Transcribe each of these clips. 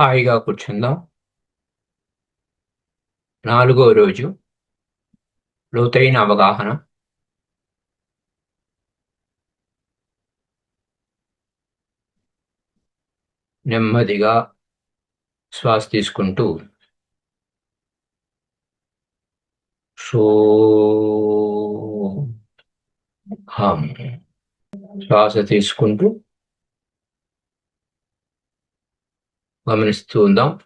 హాయిగా కూర్చుందాం. నాలుగో రోజు లోతైన అవగాహన. నెమ్మదిగా శ్వాస తీసుకుంటూ సో హం శ్వాస తీసుకుంటూ గమనిస్తూ ఉందాం.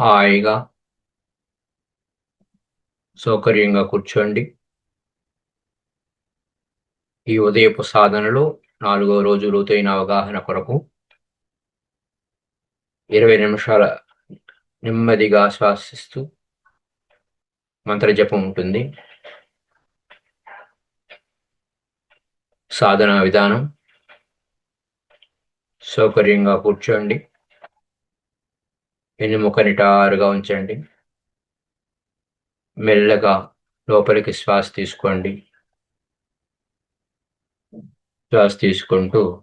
హాయిగా సౌకర్యంగా కూర్చోండి. ఈ ఉదయపు సాధనలో నాలుగో రోజు లోతైన అవగాహన కొరకు ఇరవై నిమిషాల నెమ్మదిగా శ్వాసిస్తూ మంత్రజపం ఉంటుంది. సాధన విధానం సౌకర్యంగా కూర్చోండి. వెన్నుముక నిటారుగా ఉంచండి. మెల్లగా లోపలికి శ్వాస తీసుకోండి. శ్వాస తీసుకుంటూ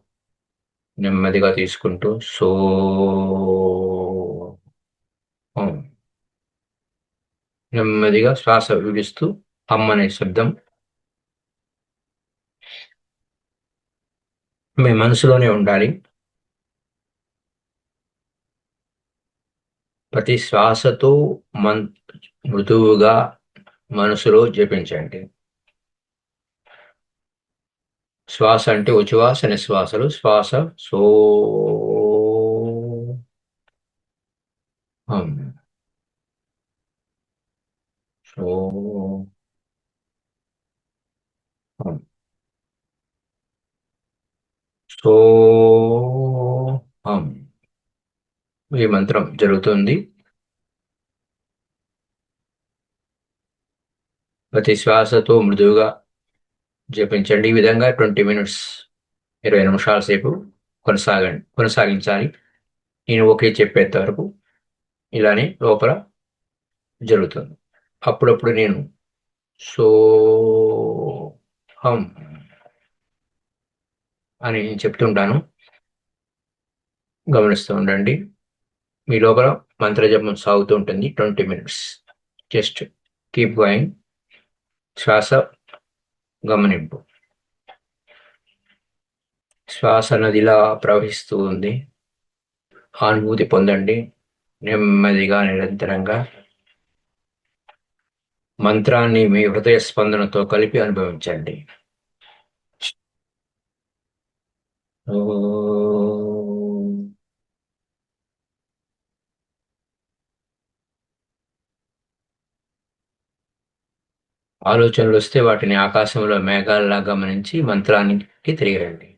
నెమ్మదిగా తీసుకుంటూ సో నెమ్మదిగా శ్వాస విడిస్తూ అమ్మనే శబ్దం. మీ మనసులోనే ఉండాలి. ప్రతి శ్వాసతో మన్ మృదువుగా మనసులో జపించండి. శ్వాస అంటే ఉచ్ఛ్వాస నిశ్వాసలు. శ్వాస సో సో సో హం. ఈ మంత్రం జరుగుతుంది. ప్రతి శ్వాసతో మృదువుగా జపించండి. ఈ విధంగా ట్వంటీ మినిట్స్ ఇరవై నిమిషాల సేపు కొనసాగండి కొనసాగించాలి. నేను ఓకే చెప్పేంత వరకు ఇలానే లోపల జరుగుతుంది. అప్పుడప్పుడు నేను సో హం అని నేను చెప్తుంటాను. గమనిస్తూ ఉండండి. మీ లోపల మంత్రజపం సాగుతూ ఉంటుంది. Twenty minutes. Just keep going. శ్వాస గమనింపు. శ్వాస నదిలా ప్రవహిస్తూ ఉంది. అనుభూతి పొందండి. నెమ్మదిగా నిరంతరంగా మంత్రాన్ని మీ హృదయ స్పందనతో కలిపి అనుభవించండి. ఓ ఆలోచనలు వస్తే వాటిని ఆకాశంలో మేఘాలలా గమనించి మంత్రానికి తిరిగిరండి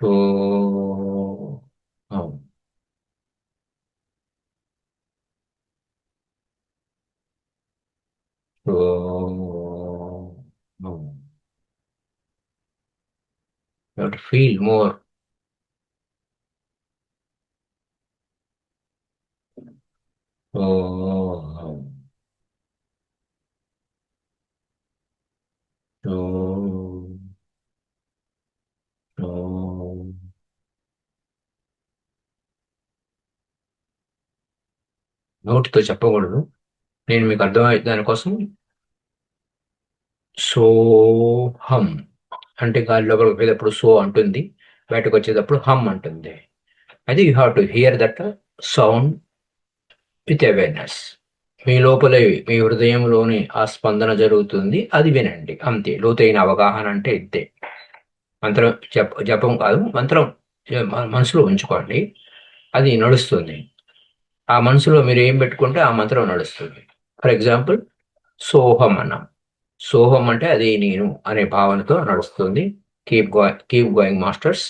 ఓ You have to feel more. Oh. నోటితో చెప్పకూడదు. నేను మీకు అర్థమయ్యే దానికోసం సోహం అంటే గాలి లోపలికి పోయేటప్పుడు సో అంటుంది. బయటకు వచ్చేటప్పుడు హమ్ అంటుంది. అయితే you have to hear that sound with awareness. మీ లోపల మీ హృదయంలోని ఆ స్పందన జరుగుతుంది. అది వినండి. అంతే. లోతైన అవగాహన అంటే ఇంతే మంత్రం జప జపం కాదు మంత్రం మనసులో ఉంచుకోండి. అది నడుస్తుంది. ఆ మనసులో మీరు ఏం పెట్టుకుంటే ఆ మంత్రం నడుస్తుంది. ఫర్ ఎగ్జాంపుల్ సోహం అన్నాం సోహం అంటే అదే నేను అనే భావనతో నడుస్తుంది. Keep go keep going masters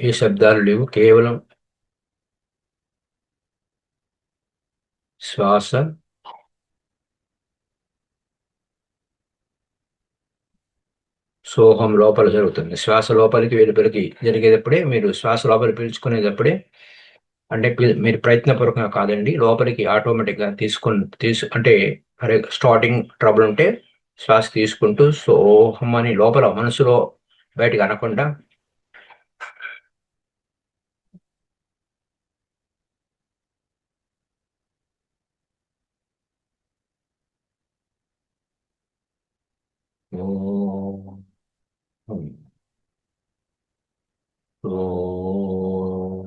ఏ శబ్దాలు లేవు కేవలం శ్వాస సోహం లోపల జరుగుతుంది. శ్వాస లోపలికి వెలుపలికి జరిగేటప్పుడే మీరు శ్వాస లోపలి పీల్చుకునేటప్పుడే అంటే మీరు ప్రయత్నపూర్వకంగా కాదండి లోపలికి ఆటోమేటిక్గా తీసుకొని తీసు అంటే అరే స్టార్టింగ్ ట్రబుల్ ఉంటే శ్వాస తీసుకుంటూ సోహం అని లోపల మనసులో బయటకు అనకుండా ఓం హం. ఓం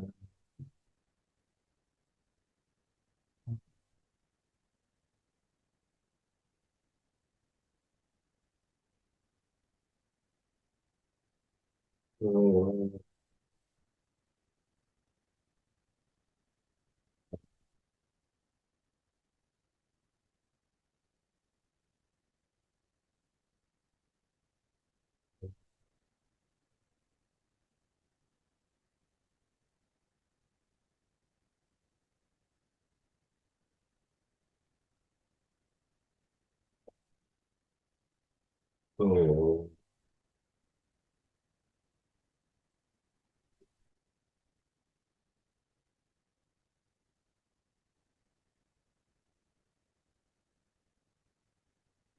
ఓం ఓం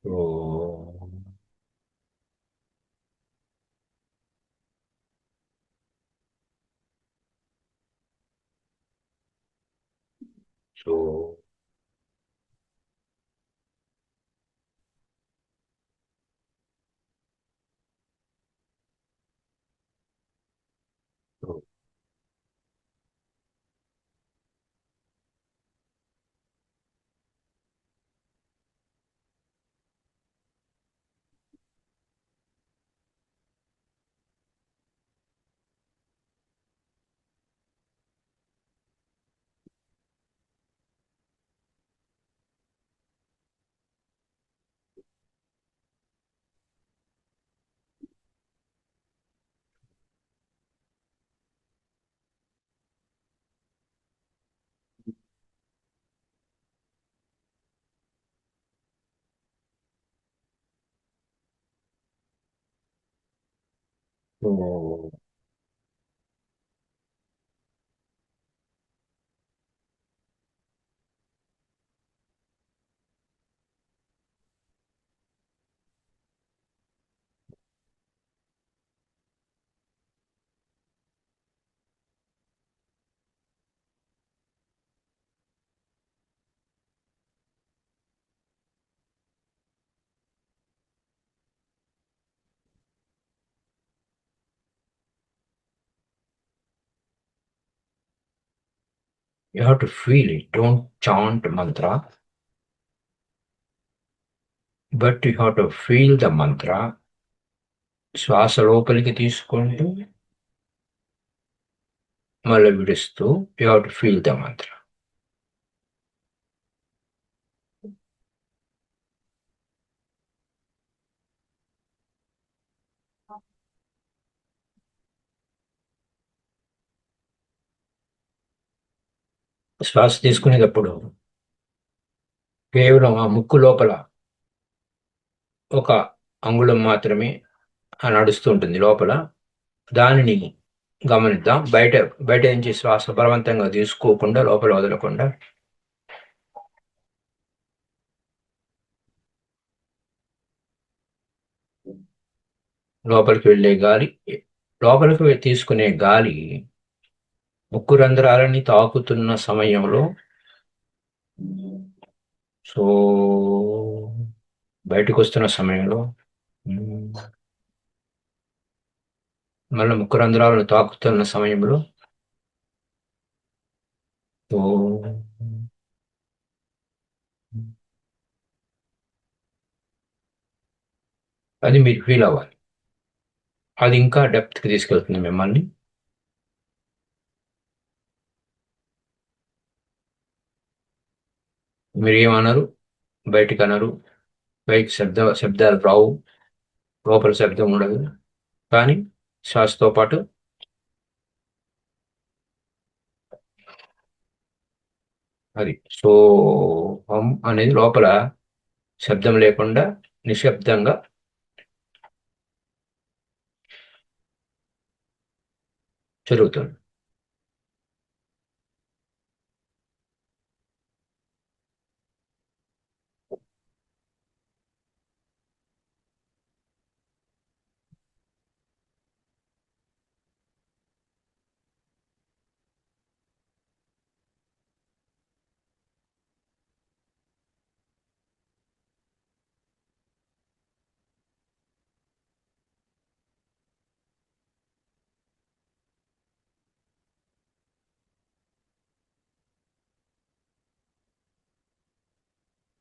ఓం సో ఓం You have to feel it. Don't chant mantra, but you have to feel the mantra. శ్వాస లోపలికి తీసుకుంటూ మళ్ళీ విడుస్తూ you have to feel the mantra శ్వాస తీసుకునేటప్పుడు కేవలం ఆ ముక్కు లోపల ఒక అంగుళం మాత్రమే ఆ నడుస్తూ ఉంటుంది లోపల. దానిని గమనిద్దాం. బయట బయట నుంచి శ్వాస బలవంతంగా తీసుకోకుండా లోపల వదలకుండా. లోపలికి వెళ్ళే గాలి లోపలికి తీసుకునే గాలి ముక్కు రంధ్రాలని తాకుతున్న సమయంలో సో బయటకు వస్తున్న సమయంలో మళ్ళీ ముక్కు రంధ్రాలను తాకుతున్న సమయంలో సో అది మీరు ఫీల్ అవ్వాలి. అది ఇంకా డెప్త్కి తీసుకెళ్తుంది మిమ్మల్ని. మీరు ఏమన్నారు బయటికి అనరు బయట శబ్ద శబ్దాలు రావు. లోపల శబ్దం ఉండదు. కానీ శ్వాసతో పాటు అది సోహం అనేది లోపల శబ్దం లేకుండా నిశ్శబ్దంగా జరుగుతుంది.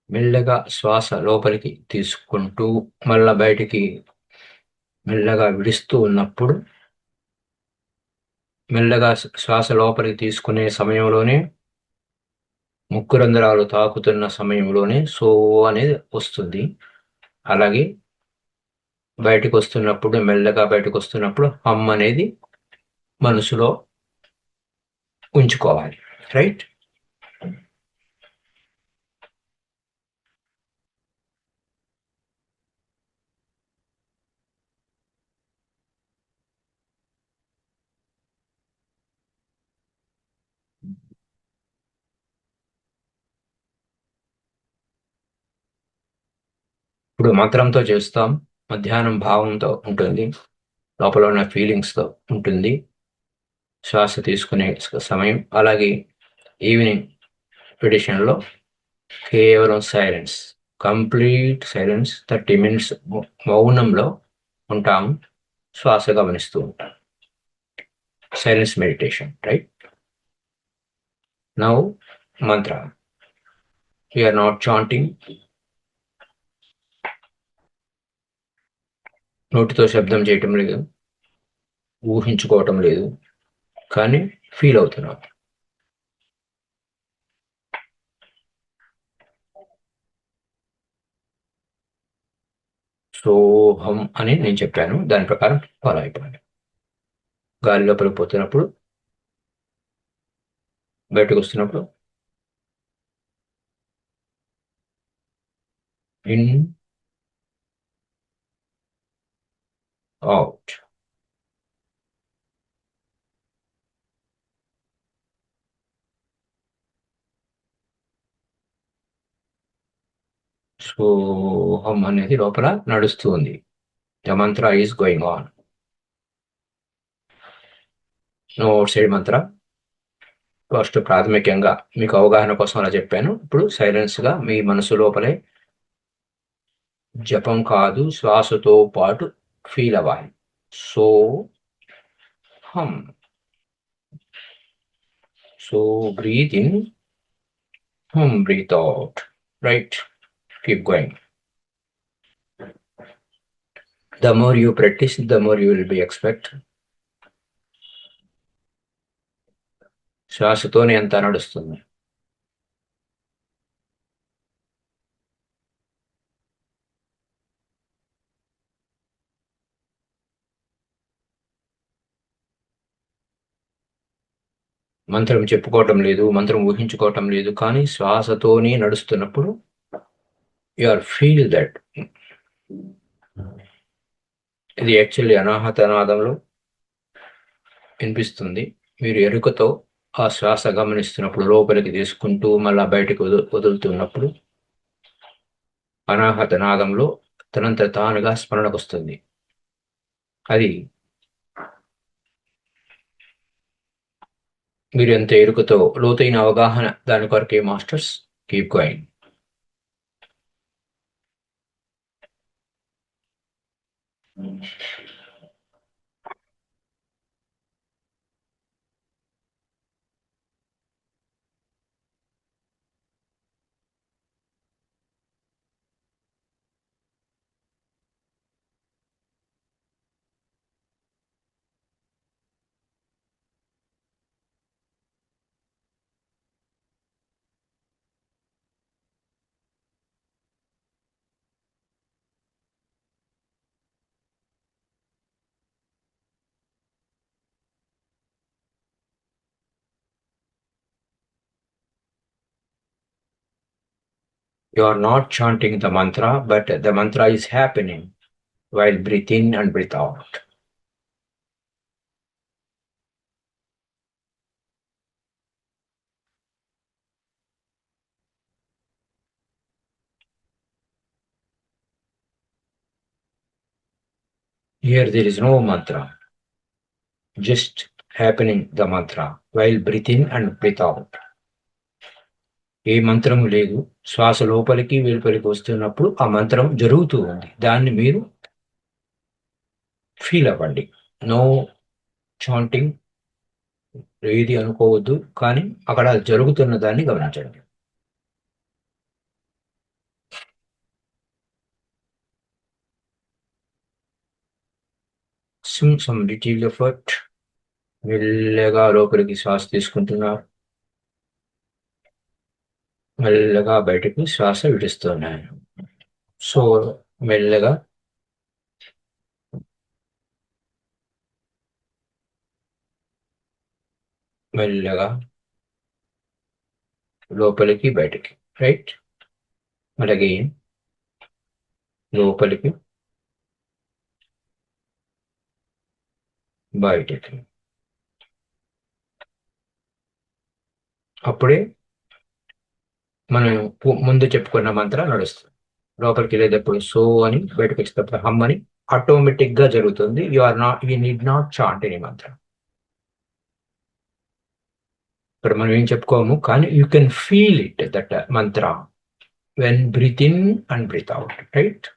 మెల్లగా శ్వాస లోపలికి తీసుకుంటూ మళ్ళా బయటికి మెల్లగా విడుస్తూ ఉన్నప్పుడు మెల్లగా శ్వాస లోపలికి తీసుకునే సమయంలోనే ముక్కు రంధ్రాలు తాకుతున్న సమయంలోనే సో అనేది వస్తుంది. అలాగే బయటకు వస్తున్నప్పుడు మెల్లగా బయటకు వస్తున్నప్పుడు హమ్ అనేది మనసులో ఉంచుకోవాలి. రైట్ ఇప్పుడు మంత్రంతో చేస్తాం మధ్యాహ్నం భావంతో ఉంటుంది లోపల ఉన్న ఫీలింగ్స్తో ఉంటుంది. శ్వాస తీసుకునే సమయం అలాగే ఈవినింగ్ పిటిషన్లో కేవలం silence complete silence thirty minutes మౌనంలో ఉంటాం శ్వాస గమనిస్తూ ఉంటాం. Silence meditation right now mantra are not chanting నోటితో శబ్దం చేయటం లేదు. ఊహించుకోవటం లేదు. కానీ ఫీల్ అవుతున్నాం. సోహం అని నేను చెప్పాను. దాని ప్రకారం ఫాలో అయిపోయాను గాలి లోపలికి పోతున్నప్పుడు బయటకు వస్తున్నప్పుడు ఇన్ అవుట్ సోహం అనేది లోపల నడుస్తుంది the mantra is going on outside mantra first ప్రాథమికంగా మీకు అవగాహన కోసం అలా చెప్పాను. ఇప్పుడు సైలెన్స్గా మీ మనసు లోపలే జపం కాదు శ్వాసతో పాటు ఫీల్ అవ్వాలి సో హమ్ so breathe in hum breathe out right keep going. The more you practice, the more you will be expect. శ్వాసతోనే ఎంత నడుస్తుంది మంత్రం చెప్పుకోవటం లేదు మంత్రం ఊహించుకోవటం లేదు కానీ శ్వాసతోనే నడుస్తున్నప్పుడు యు ఆర్ ఫీల్ దట్. ఇది యాక్చువల్లీ అనాహత నాదంలో వినిపిస్తుంది. మీరు ఎరుకతో ఆ శ్వాస గమనిస్తున్నప్పుడు లోపలికి తీసుకుంటూ మళ్ళా బయటకు వదులుతున్నప్పుడు అనాహత నాదంలో తనంత తానుగా స్మరణకు వస్తుంది అది మీరు ఎంత ఎరుకతో లోతైన అవగాహన దాని కొరకే masters keep going. You are not chanting the mantra, but the mantra is happening while breathe in and breathe out. Here there is no mantra, just happening the mantra while breathe in and breathe out. ఏ మంత్రము లేదు. శ్వాస లోపలికి వెలుపలికి వస్తున్నప్పుడు ఆ మంత్రం జరుగుతూ ఉంది. దాన్ని మీరు ఫీల్ అవ్వండి. నో చాంటింగ్ ఏది అనుకోవద్దు కానీ అక్కడ జరుగుతున్న దాన్ని గమనించండి. సిమ్ సమ్ డిటీల్ ఎఫర్ట్ మెల్లగా లోపలికి శ్వాస తీసుకుంటున్నారు. మెల్లగా బయటకు శ్వాస విడుస్తున్నాను సో మెల్లగా మెల్లగా లోపలికి బయటికి రైట్ అలాగే లోపలికి బయటికి అప్పుడే మనం ముందు చెప్పుకున్న మంత్రం నడుస్తుంది. లోపలికి వెళ్ళేటప్పుడు సో అని బయటకు వచ్చేటప్పుడు హమ్ అని ఆటోమేటిక్గా జరుగుతుంది. You are not you need not chant any మంత్రం. ఇక్కడ మనం ఏం చెప్పుకోము? కానీ you can feel it that mantra. When breathe in and breathe out right?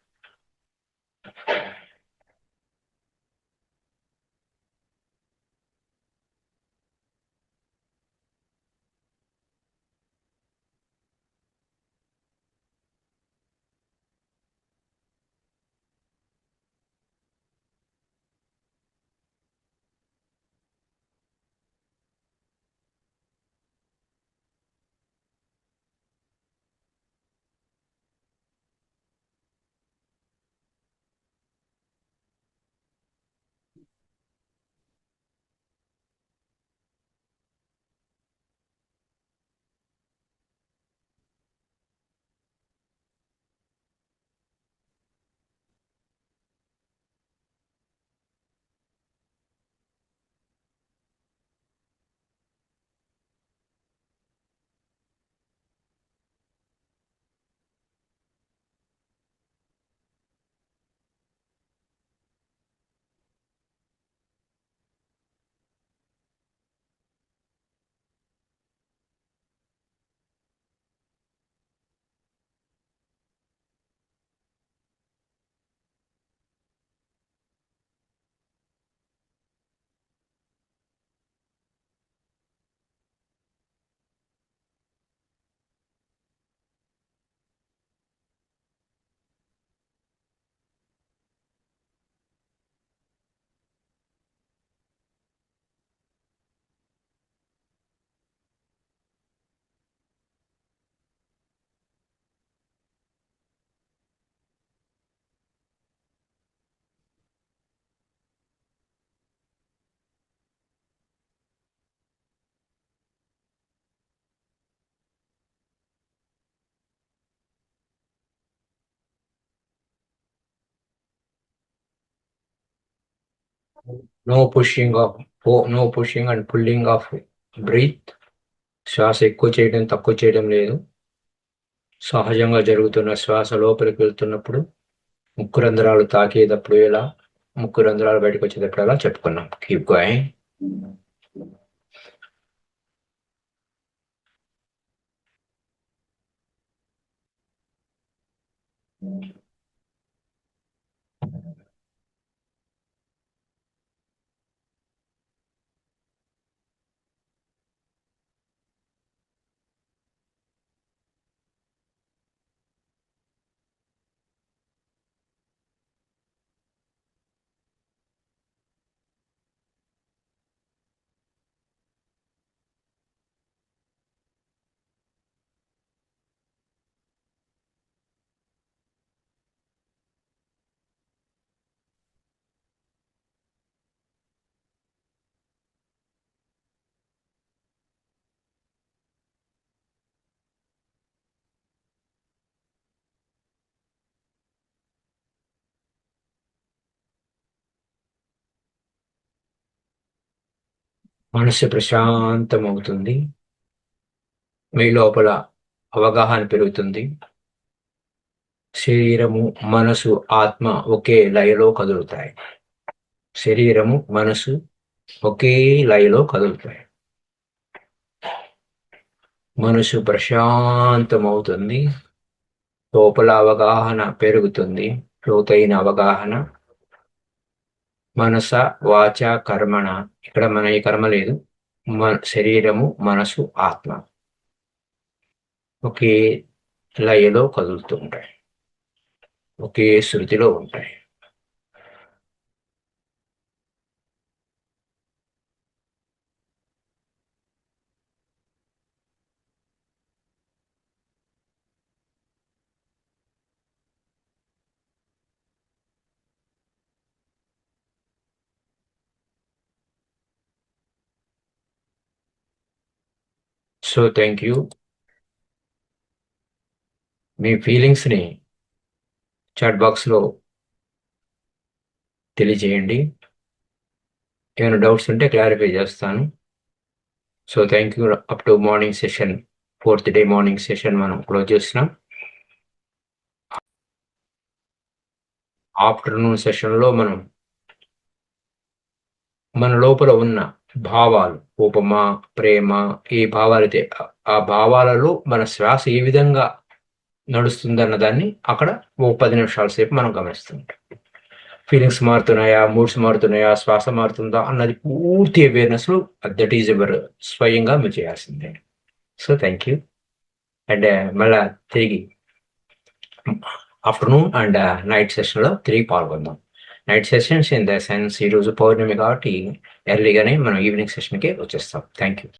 No pushing of no pushing and pulling of breath శ్వాస ఎక్కువ చేయడం తక్కువ చేయడం లేదు. సహజంగా జరుగుతున్న శ్వాస లోపలికి వెళ్తున్నప్పుడు ముక్కు రంధ్రాలు తాకేటప్పుడు ఎలా? ముక్కు రంధ్రాలు బయటకు వచ్చేటప్పుడు ఎలా? చెప్పుకున్నాం. కీప్ గోయింగ్ మనస్సు ప్రశాంతమవుతుంది. మీ లోపల అవగాహన పెరుగుతుంది. శరీరము మనసు ఆత్మ ఒకే లయలో కదులుతాయి. శరీరము మనసు ఒకే లయలో కదులుతాయి. మనసు ప్రశాంతమవుతుంది. లోపల అవగాహన పెరుగుతుంది. లోతైన అవగాహన మనస వాచ కర్మణ. ఇక్కడ మన ఈ కర్మ లేదు. మన శరీరము మనసు ఆత్మ. ఒకే లయలో కదులుతూ ఉంటాయి. ఒకే శృతిలో ఉంటాయి. So thank you. మీ ఫీలింగ్స్ని చాట్ బాక్స్లో తెలియజేయండి. ఏమైనా డౌట్స్ ఉంటే క్లారిఫై చేస్తాను. So thank you. Up to morning session fourth day morning session మనం క్లోజ్ చేస్తున్నాం. ఆఫ్టర్నూన్ సెషన్లో మనం మన లోపల ఉన్న భావాలు కోపమ ప్రేమ ఈ భావాలైతే ఆ భావాలలో మన శ్వాస ఏ విధంగా నడుస్తుందన్న దాన్ని అక్కడ ఓ పది నిమిషాల సేపు మనం గమనిస్తుంటాం. ఫీలింగ్స్ మారుతున్నాయా? మూడ్స్ మారుతున్నాయా? శ్వాస మారుతుందా? అన్నది పూర్తి అవేర్నెస్ దట్ ఈజ్ ఎవర్ స్వయంగా మీరు చేయాల్సిందే. సో థ్యాంక్ యూ అండ్ మళ్ళా తిరిగి ఆఫ్టర్నూన్ అండ్ నైట్ సెషన్లో తిరిగి పాల్గొందాం. Night sessions in the sense ఈరోజు పౌర్ణమి కాబట్టి ఎర్లీగానే మనం ఈవినింగ్ సెషన్కి వచ్చేస్తాం. Thank you